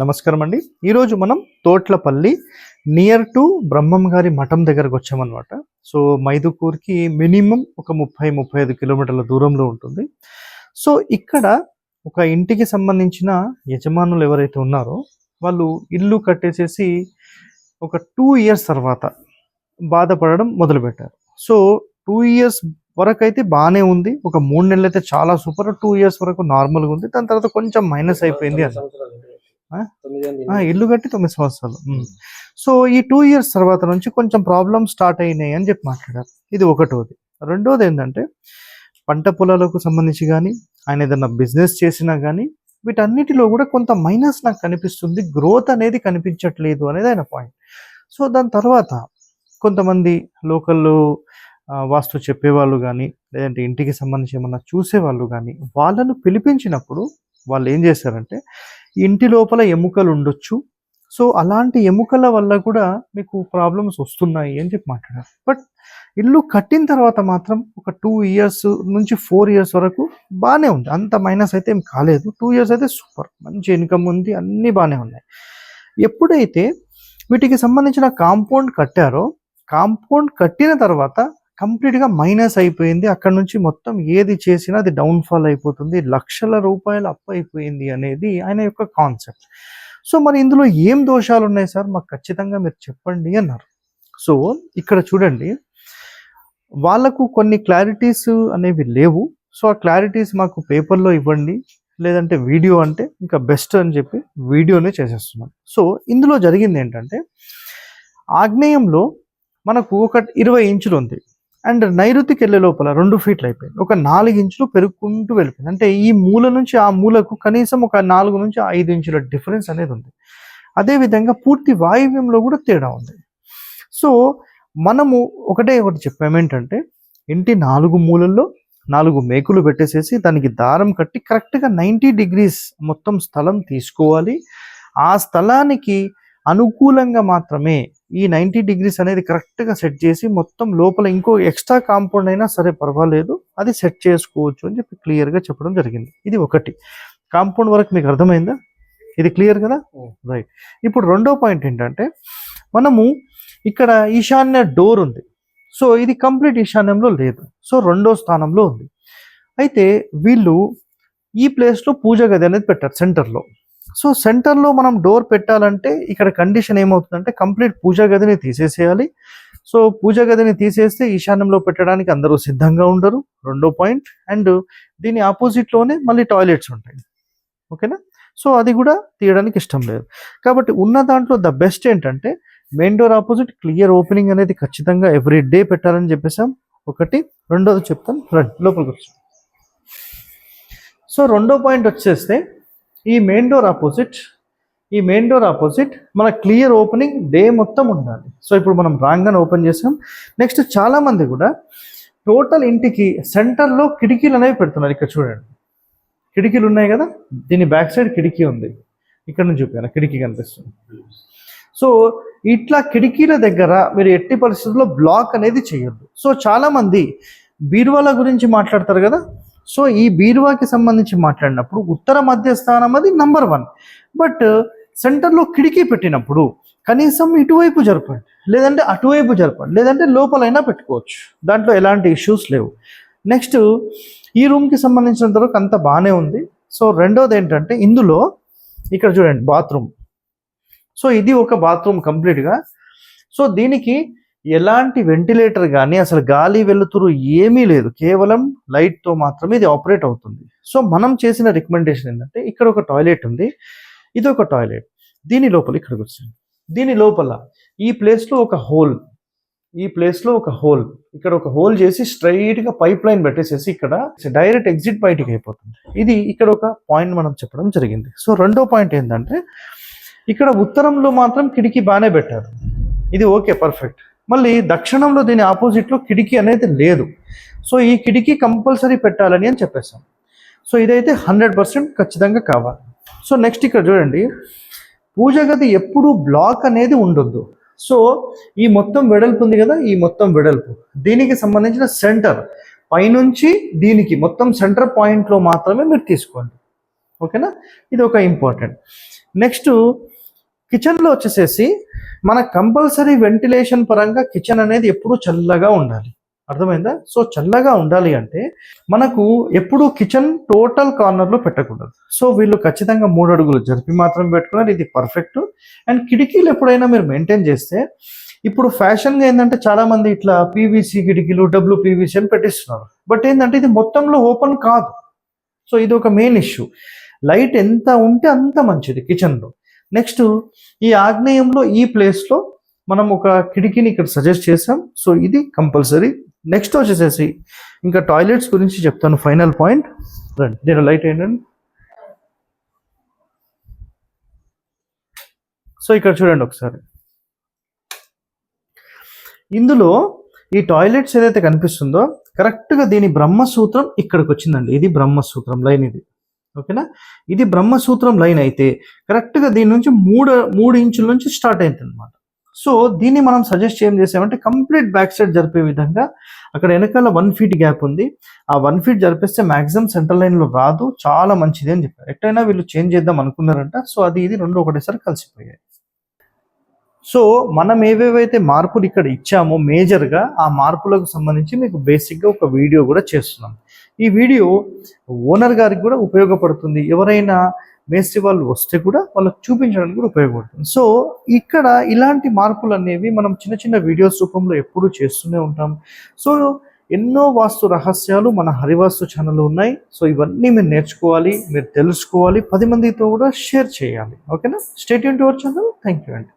నమస్కారం అండి ఈరోజు మనం తోట్లపల్లి నియర్ టు బ్రహ్మం గారి మఠం దగ్గరకు వచ్చామన్నమాట. సో మైదుకూర్కి మినిమం ఒక ముప్పై ముప్పై ఐదు కిలోమీటర్ల దూరంలో ఉంటుంది. సో ఇక్కడ ఒక ఇంటికి సంబంధించిన యజమానులు ఎవరైతే ఉన్నారో వాళ్ళు ఇల్లు కట్టేసేసి ఒక టూ ఇయర్స్ తర్వాత బాధపడడం మొదలుపెట్టారు. సో టూ ఇయర్స్ వరకు అయితే బాగానే ఉంది. ఒక మూడు నెలలు అయితే చాలా సూపర్. టూ ఇయర్స్ వరకు నార్మల్గా ఉంది. దాని తర్వాత కొంచెం మైనస్ అయిపోయింది అని? ఆ, ఇల్లు కట్టి తొమ్మిది సంవత్సరాలు. సో ఈ టూ ఇయర్స్ తర్వాత నుంచి కొంచెం ప్రాబ్లమ్స్ స్టార్ట్ అయినాయి అని చెప్పి మాట్లాడారు. ఇది ఒకటోది. రెండోది ఏంటంటే పంట పొలాలకు సంబంధించి కానీ ఆయన ఏదైనా బిజినెస్ చేసినా కానీ వీటన్నిటిలో కూడా కొంత మైనస్ నాకు కనిపిస్తుంది. గ్రోత్ అనేది కనిపించట్లేదు అనేది ఆయన పాయింట్ సో దాని తర్వాత కొంతమంది లోకల్ వాస్తు చెప్పేవాళ్ళు కానీ లేదంటే ఇంటికి సంబంధించి ఏమన్నా చూసేవాళ్ళు కానీ వాళ్ళను పిలిపించినప్పుడు వాళ్ళు ఏం చేశారంటే ఇంటి లోపల ఎముకలు ఉండొచ్చు. సో అలాంటి ఎముకల వల్ల కూడా మీకు ప్రాబ్లమ్స్ వస్తున్నాయి అని చెప్పి మాట్లాడారు. బట్ ఇల్లు కట్టిన తర్వాత మాత్రం ఒక టూ ఇయర్స్ నుంచి ఫోర్ ఇయర్స్ వరకు బాగానే ఉంది. అంత మైనస్ అయితే ఏం కాలేదు. టూ ఇయర్స్ అయితే సూపర్. మంచి ఇన్కమ్ ఉంది. అన్నీ బాగానే ఉన్నాయి. ఎప్పుడైతే వీటికి సంబంధించిన కాంపౌండ్ కట్టారో కాంపౌండ్ కట్టిన తర్వాత కంప్లీట్గా మైనస్ అయిపోయింది. అక్కడ నుంచి మొత్తం ఏది చేసినా అది డౌన్ఫాల్ అయిపోతుంది. లక్షల రూపాయలు అప్ అయిపోయింది అనేది ఆయన యొక్క కాన్సెప్ట్. సో మరి ఇందులో ఏం దోషాలు ఉన్నాయి సార్? మాకు ఖచ్చితంగా మీరు చెప్పండి అన్నారు. సో ఇక్కడ చూడండి. వాళ్ళకు కొన్ని క్లారిటీస్ అనేవి లేవు. సో ఆ క్లారిటీస్ మాకు పేపర్లో ఇవ్వండి. లేదంటే వీడియో అంటే ఇంకా బెస్ట్ అని చెప్పి వీడియోనే చేసేస్తున్నాం. సో ఇందులో జరిగింది ఏంటంటే ఆగ్నేయంలో మనకు ఒక ఇరవై ఇంచులు ఉంది. అండ్ నైరుతికి వెళ్ళే లోపల రెండు ఫీట్లు అయిపోయింది. ఒక నాలుగు ఇంచులు పెరుగుకుంటూ వెళ్ళిపోయింది. అంటే ఈ మూల నుంచి ఆ మూలకు కనీసం ఒక నాలుగు నుంచి ఐదు ఇంచుల డిఫరెన్స్ అనేది ఉంది. అదేవిధంగా పూర్తి వాయువ్యంలో కూడా తేడా ఉంది. సో మనము ఒకటే ఒకటి చెప్పాము ఏంటంటే ఇంటి నాలుగు మూలల్లో నాలుగు మేకులు పెట్టేసేసి దానికి దారం కట్టి కరెక్ట్గా నైంటీ డిగ్రీస్ మొత్తం స్థలం తీసుకోవాలి. ఆ స్థలానికి అనుకూలంగా మాత్రమే ఈ నైంటీ డిగ్రీస్ అనేది కరెక్ట్గా సెట్ చేసి మొత్తం లోపల ఇంకో ఎక్స్ట్రా కాంపౌండ్ అయినా సరే పర్వాలేదు అది సెట్ చేసుకోవచ్చు అని చెప్పి క్లియర్గా చెప్పడం జరిగింది. ఇది ఒకటి. కాంపౌండ్ వరకు మీకు అర్థమైందా? ఇది క్లియర్ కదా? రైట్. ఇప్పుడు రెండో పాయింట్ ఏంటంటే మనము ఇక్కడ ఈశాన్య డోర్ ఉంది. సో ఇది కంప్లీట్ ఈశాన్యంలో లేదు. సో రెండో స్థానంలో ఉంది. అయితే వీళ్ళు ఈ ప్లేస్లో పూజ గది అనేది పెట్టారు సెంటర్లో. సో సెంటర్లో మనం డోర్ పెట్టాలంటే ఇక్కడ కండిషన్ ఏమవుతుందంటే కంప్లీట్ పూజా గదిని తీసేసేయాలి. సో పూజా గదిని తీసేస్తే ఈశాన్యంలో పెట్టడానికి అందరూ సిద్ధంగా ఉండరు. రెండో పాయింట్. అండ్ దీని ఆపోజిట్లోనే మళ్ళీ టాయిలెట్స్ ఉంటాయి. ఓకేనా? సో అది కూడా తీయడానికి ఇష్టం లేదు. కాబట్టి ఉన్న దాంట్లో ద బెస్ట్ ఏంటంటే main door opposite clear opening అనేది ఖచ్చితంగా ఎవ్రీ డే పెట్టాలని చెప్పేసాం ఒకటి. రెండోది చెప్తాను. రండి లోపలికి వచ్చాం సో రెండో పాయింట్ వచ్చేస్తే ఈ మెయిన్ డోర్ ఆపోజిట్ ఈ మెయిన్ డోర్ ఆపోజిట్ మన క్లియర్ ఓపెనింగ్ డే మొత్తం ఉండాలి. సో ఇప్పుడు మనం రాంగ్గానే ఓపెన్ చేసాం. నెక్స్ట్ చాలామంది కూడా టోటల్ ఇంటికి సెంటర్లో కిటికీలు అనేవి పెడుతున్నారు. ఇక్కడ చూడండి. కిటికీలు ఉన్నాయి కదా? దీని బ్యాక్ సైడ్ కిటికీ ఉంది. ఇక్కడ నుంచి చూపాను కిటికీ కనిపిస్తుంది. సో ఇట్లా కిటికీల దగ్గర మీరు ఎట్టి పరిస్థితుల్లో బ్లాక్ అనేది చేయొద్దు. సో చాలామంది బీరువాల గురించి మాట్లాడతారు కదా? సో ఈ బీరువాకి సంబంధించి మాట్లాడినప్పుడు ఉత్తర మధ్య స్థానం అది నంబర్ వన్ బట్ సెంటర్లో కిటికీ పెట్టినప్పుడు కనీసం ఇటువైపు జరపండి. లేదంటే అటువైపు జరపండి. లేదంటే లోపలైనా పెట్టుకోవచ్చు. దాంట్లో ఎలాంటి ఇష్యూస్ లేవు. నెక్స్ట్ ఈ రూమ్కి సంబంధించినంత వరకు అంత బాగానే ఉంది. సో రెండోది ఏంటంటే ఇందులో ఇక్కడ చూడండి బాత్రూమ్ సో ఇది ఒక బాత్రూమ్ కంప్లీట్గా సో దీనికి ఎలాంటి వెంటిలేటర్ కానీ అసలు గాలి వెలుతురు ఏమీ లేదు. కేవలం లైట్తో మాత్రమే ఇది ఆపరేట్ అవుతుంది. సో మనం చేసిన రికమెండేషన్ ఏంటంటే ఇక్కడ ఒక టాయిలెట్ ఉంది. ఇది ఒక టాయిలెట్ దీని లోపల ఇక్కడికి వచ్చింది దీని లోపల ఈ ప్లేస్లో ఒక హోల్ ఈ ప్లేస్లో ఒక హోల్ ఇక్కడ ఒక హోల్ చేసి స్ట్రైట్గా పైప్ లైన్ పెట్టేసేసి ఇక్కడ డైరెక్ట్ ఎగ్జిట్ బయటికి అయిపోతుంది. ఇది ఇక్కడ ఒక పాయింట్ మనం చెప్పడం జరిగింది. సో రెండో పాయింట్ ఏంటంటే ఇక్కడ ఉత్తరంలో మాత్రం కిటికీ బాగానే పెట్టారు. ఇది ఓకే పర్ఫెక్ట్ మళ్ళీ దక్షిణంలో దీని ఆపోజిట్లో కిటికీ అనేది లేదు. సో ఈ కిటికీ కంపల్సరీ పెట్టాలని అని చెప్పేసాం సో ఇదైతే హండ్రెడ్ పర్సెంట్ ఖచ్చితంగా కావాలి. సో నెక్స్ట్ ఇక్కడ చూడండి. పూజ గది ఎప్పుడు బ్లాక్ అనేది ఉండొద్దు. సో ఈ మొత్తం వెడల్పు ఉంది కదా ఈ మొత్తం వెడల్పు. దీనికి సంబంధించిన సెంటర్. పైనుంచి దీనికి మొత్తం సెంటర్ పాయింట్లో మాత్రమే మీరు తీసుకోండి. ఓకేనా? ఇది ఒక ఇంపార్టెంట్. నెక్స్ట్ కిచెన్లో వచ్చేసేసి మన కంపల్సరీ వెంటిలేషన్ పరంగా కిచెన్ అనేది ఎప్పుడూ చల్లగా ఉండాలి. అర్థమైందా? సో చల్లగా ఉండాలి అంటే మనకు ఎప్పుడు కిచెన్ టోటల్ కార్నర్లో పెట్టకూడదు. సో వీళ్ళు ఖచ్చితంగా మూడు అడుగులు జరిపి మాత్రం పెట్టుకున్నారు. ఇది పర్ఫెక్ట్. అండ్ కిటికీలు ఎప్పుడైనా మీరు మెయింటైన్ చేస్తే ఇప్పుడు ఫ్యాషన్గా ఏంటంటే చాలామంది ఇట్లా పీవీసీ కిటికీలు డబ్ల్యూ పీవీసీ అని పెట్టిస్తున్నారు. బట్ ఏంటంటే ఇది మొత్తంలో ఓపెన్ కాదు. సో ఇది ఒక మెయిన్ ఇష్యూ. లైట్ ఎంత ఉంటే అంత మంచిది కిచెన్లో. నెక్స్ట్ ఈ ఆగ్నేయంలో ఈ ప్లేస్లో మనం ఒక కిటికీని ఇక్కడ సజెస్ట్ చేసాం సో ఇది కంపల్సరీ నెక్స్ట్ వచ్చేసేసి ఇంకా టాయిలెట్స్ గురించి చెప్తాను. ఫైనల్ పాయింట్ రండి. నేను లైట్ ఏంటండి? సో ఇక్కడ చూడండి ఒకసారి. ఇందులో ఈ టాయిలెట్స్ ఏదైతే కనిపిస్తుందో కరెక్ట్గా దీని బ్రహ్మసూత్రం ఇక్కడికి వచ్చిందండి. ఇది బ్రహ్మసూత్రం లైన్ ఇది. ఓకేనా? ఇది బ్రహ్మసూత్రం లైన్ అయితే కరెక్ట్గా దీని నుంచి మూడు మూడు ఇంచుల నుంచి స్టార్ట్ అయింది అనమాట సో దీన్ని మనం సజెస్ట్ ఏం చేసామంటే కంప్లీట్ బ్యాక్ సైడ్ జరిపే విధంగా అక్కడ వెనకాల వన్ ఫీట్ గ్యాప్ ఉంది. ఆ వన్ ఫీట్ జరిపిస్తే మాక్సిమం సెంటర్ లైన్లో రాదు. చాలా మంచిది అని చెప్పారు. ఎట్టయినా వీళ్ళు చేంజ్ చేద్దాం అనుకున్నారంట. సో అది ఇది రెండు ఒకటేసారి కలిసిపోయాయి. సో మనం ఏవేవైతే మార్పులు ఇక్కడ ఇచ్చామో మేజర్గా ఆ మార్పులకు సంబంధించి మీకు బేసిక్గా ఒక వీడియో కూడా చేస్తున్నాం. ఈ వీడియో ఓనర్ గారికి కూడా ఉపయోగపడుతుంది. ఎవరైనా మేస్త్రి వాళ్ళు వస్తే కూడా వాళ్ళకి చూపించడానికి కూడా ఉపయోగపడుతుంది. సో ఇక్కడ ఇలాంటి మార్పులు అనేవి మనం చిన్న చిన్న వీడియోస్ రూపంలో ఎప్పుడూ చేస్తూనే ఉంటాం. సో ఎన్నో వాస్తు రహస్యాలు మన హరివాస్తు ఛానల్ ఉన్నాయి. సో ఇవన్నీ మీరు నేర్చుకోవాలి మీరు తెలుసుకోవాలి పది మందితో కూడా షేర్ చేయాలి. ఓకేనా? Stay Yoon to our channel. Thank you అండి.